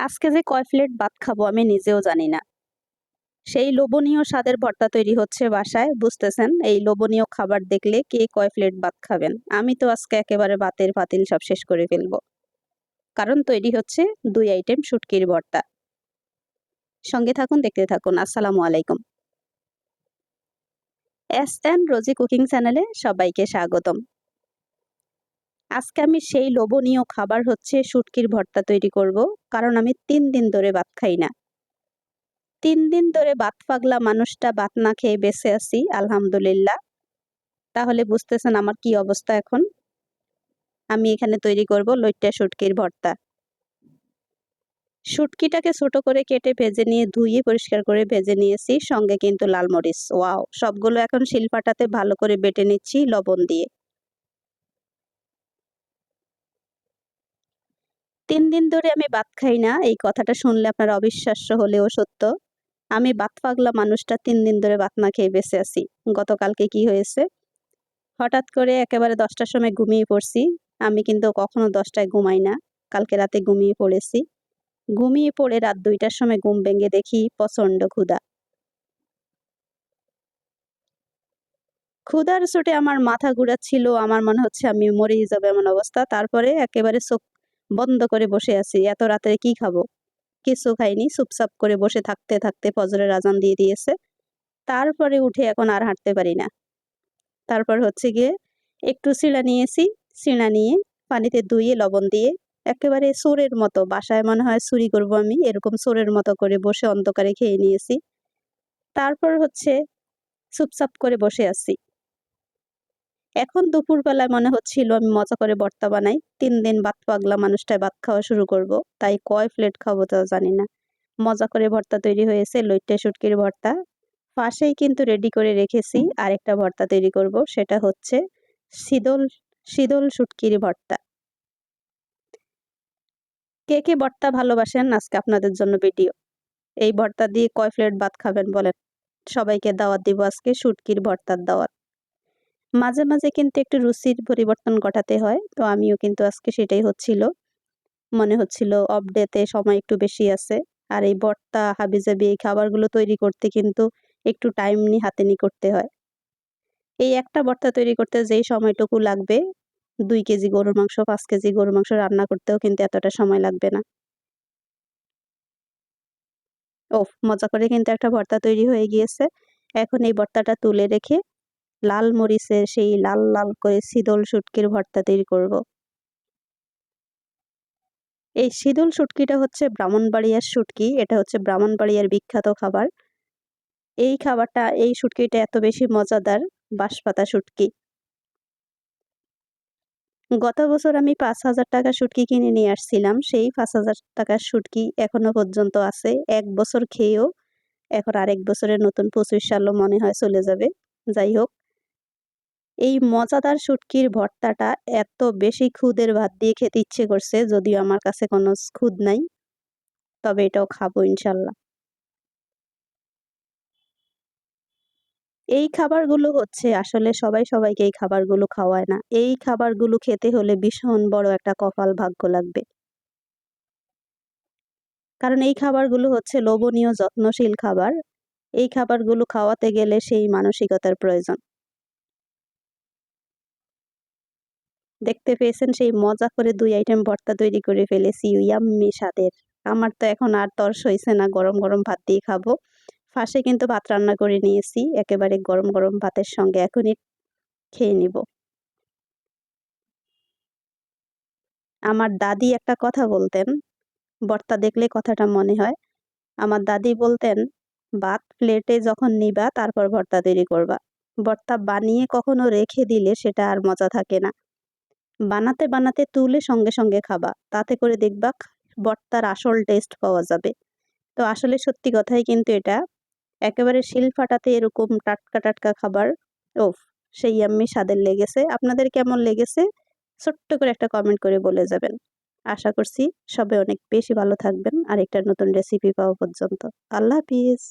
আজকে যে কয় প্লেট ভাত খাব আমি নিজেও জানি না। সেই লোভনীয় স্বাদের ভর্তা তৈরি হচ্ছে বাসায়, বুঝতেছেন? এই লোভনীয় খাবার দেখলে কে কয় প্লেট ভাত খাবেন? আমি তো আজকে একেবারে ভাতের পাতিল সব শেষ করে ফেলব। কারণ তৈরি হচ্ছে দুই আইটেম শুটকির ভর্তা। সঙ্গে থাকুন, দেখতে থাকুন। আসসালামু আলাইকুম। এস এন রোজি কুকিং চ্যানেলে সবাইকে স্বাগতম। আজকে আমি সেই লোভনীয় খাবার হচ্ছে শুটকির ভর্তা তৈরি করব, কারণ আমি তিন দিন ধরে ভাত খাই না। তিন দিন ধরে ভাত পাগলা মানুষটা ভাত না খেয়ে বেঁচে আছি, আলহামদুলিল্লাহ। তাহলে বুঝতেছেন আমার কি অবস্থা এখন? আমি এখানে তৈরি করব লইট্টা শুটকির ভর্তা। শুটকিটাকে ছোট করে কেটে ভেজে নিয়ে ধুয়ে পরিষ্কার করে ভেজে নিয়েছি, সঙ্গে কিন্তু লাল মরিচ। ওয়াও, সবগুলো এখন শিলপাটাতে ভালো করে বেটে নিচ্ছি লবণ দিয়ে। তিন দিন ধরে আমি ভাত খাই না। এই কথাটা শুনলে আপনার অবিশ্বাস্য হলেও সত্য। আমি বাত পাগলা মানুষটা তিন দিন ধরে ভাত না খেয়ে বেঁচে আছি। গতকালকে কি হয়েছে? হঠাৎ করে একেবারে দশটার সময় ঘুমিয়ে পড়ছি। আমি কিন্তু কখনো দশটায় ঘুমাই না। কালকে রাতে ঘুমিয়ে পড়েছি। ঘুমিয়ে পড়ে রাত দুইটার সময় ঘুম ভেঙে দেখি প্রচণ্ড ক্ষুধা। ক্ষুধার চোটে আমার মাথা ঘুরাচ্ছিল। আমার মনে হচ্ছে আমি মরেই যাবে এমন অবস্থা। তারপরে একেবারে চোখ বন্ধ করে বসে আছি, এত রাতে কি খাব? কিছু খাইনি, চুপচাপ করে বসে থাকতে থাকতে ফজরের আজান দিয়ে দিয়েছে। তারপরে উঠে এখন আর হাঁটতে পারি না। তারপর হচ্ছে গিয়ে একটু চিড়া নিয়েছি চিড়া নিয়ে পানিতে ধুয়ে, লবণ দিয়ে একেবারে সোরের মতো, বাসায় মনে হয় চুরি করব আমি, এরকম সোরের মতো করে বসে অন্ধকারে খেয়ে নিয়েছি। তারপর হচ্ছে চুপচাপ করে বসে আছি। এখন দুপুরবেলায় মনে হচ্ছিল আমি মজা করে ভর্তা বানাই। তিন দিন বাদ পাগলা মানুষটায় ভাত খাওয়া শুরু করব। তাই কয় প্লেট খাব তাও জানি না। মজা করে ভর্তা তৈরি হয়েছে, লইট্টে শুটকির ভর্তা। পাশেই কিন্তু রেডি করে রেখেছি আরেকটা ভর্তা তৈরি করব, সেটা হচ্ছে শীতল শীতল শুটকির ভর্তা। কে কে ভর্তা ভালোবাসেন? আজকে আপনাদের জন্য ভিডিও। এই ভর্তা দিয়ে কয় প্লেট ভাত খাবেন বলেন? সবাইকে দাওয়াত দিব আজকে শুটকির ভর্তার দাওয়াত। মাঝে মাঝে কিন্তু একটু রুচির পরিবর্তন ঘটাতে হয়। তো আমিও কিন্তু আজকে সেটাই হচ্ছিল। মনে হচ্ছিল অফ ডেতে সময় একটু বেশি আছে। আর এই ভর্তা হাবিজাবি এই খাবারগুলো তৈরি করতে কিন্তু একটু টাইম নিয়ে হাতে নিয়ে করতে হয়। এই একটা বর্তা তৈরি করতে যেই সময়টুকু লাগবে, দুই কেজি গরুর মাংস, পাঁচ কেজি গরুর মাংস রান্না করতেও কিন্তু এতটা সময় লাগবে না। ও মজা করে কিন্তু একটা ভর্তা তৈরি হয়ে গিয়েছে। এখন এই ভর্তাটা তুলে রেখে লাল মরিচের সেই লাল লাল করে শীতল শুটকির ভর্তা তৈরি করব। এই শীতল শুটকিটা হচ্ছে ব্রাহ্মণবাড়িয়ার শুটকি, এটা হচ্ছে ব্রাহ্মণবাড়িয়ার বিখ্যাত খাবার। এই খাবারটা, এই শুটকিটা এত বেশি মজাদার বাঁশপাতা শুটকি। গত বছর আমি পাঁচ হাজার টাকা শুটকি কিনে নিয়ে আসছিলাম, সেই পাঁচ হাজার টাকার শুটকি এখনও পর্যন্ত আছে। এক বছর খেয়েও, এখন আরেক বছরের নতুন পঁচিশ সালও মনে হয় চলে যাবে। যাই হোক এই মজাদার শুটকির ভর্তাটা এত বেশি খুদের ভাত দিয়ে খেতে ইচ্ছে করছে যদিও আমার কাছে কোনো খুদ নাই। তবে এটাও খাব ইনশাল্লাহ। এই খাবারগুলো হচ্ছে আসলে সবাই সবাইকে এই খাবারগুলো খাওয়ায় না। এই খাবারগুলো খেতে হলে ভীষণ বড় একটা কপাল ভাগ্য লাগবে। কারণ এই খাবারগুলো হচ্ছে লোভনীয়, যত্নশীল খাবার। এই খাবারগুলো খাওয়াতে গেলে সেই মানসিকতার প্রয়োজন। দেখতে পেয়েছেন সেই মজা করে দুই আইটেম ভর্তা তৈরি করে ফেলেছি ইয়াম্মি স্বাদের আমার তো এখন আর তর্স হয়েছে না, গরম গরম ভাত দিয়ে খাব। ফাঁসে কিন্তু ভাত রান্না করে নিয়েছি, একেবারে গরম গরম ভাতের সঙ্গে এখনই খেয়ে নিব। আমার দাদি একটা কথা বলতেন, ভর্তা দেখলে কথাটা মনে হয়। আমার দাদি বলতেন, ভাত প্লেটে যখন নিবা, তারপর ভর্তা তৈরি করবা। ভর্তা বানিয়ে কখনো রেখে দিলে সেটা আর মজা থাকে না। বানাতে বানাতে তুলে সঙ্গে সঙ্গে খাবা। তাতে করে দেখবা ভর্তার আসল টেস্ট পাওয়া যাবে। তো আসলে সত্যি কথাই কিন্তু এটা, একেবারে শিল ফাটাতে এরকম টাটকা টাটকা খাবার ও সেই আমি স্বাদের লেগেছে। আপনাদের কেমন লেগেছে? ছোট্ট করে একটা কমেন্ট করে বলে যাবেন। আশা করছি সবাই অনেক বেশি ভালো থাকবেন। আর একটা নতুন রেসিপি পাওয়া পর্যন্ত। আল্লাহ হাফিজ।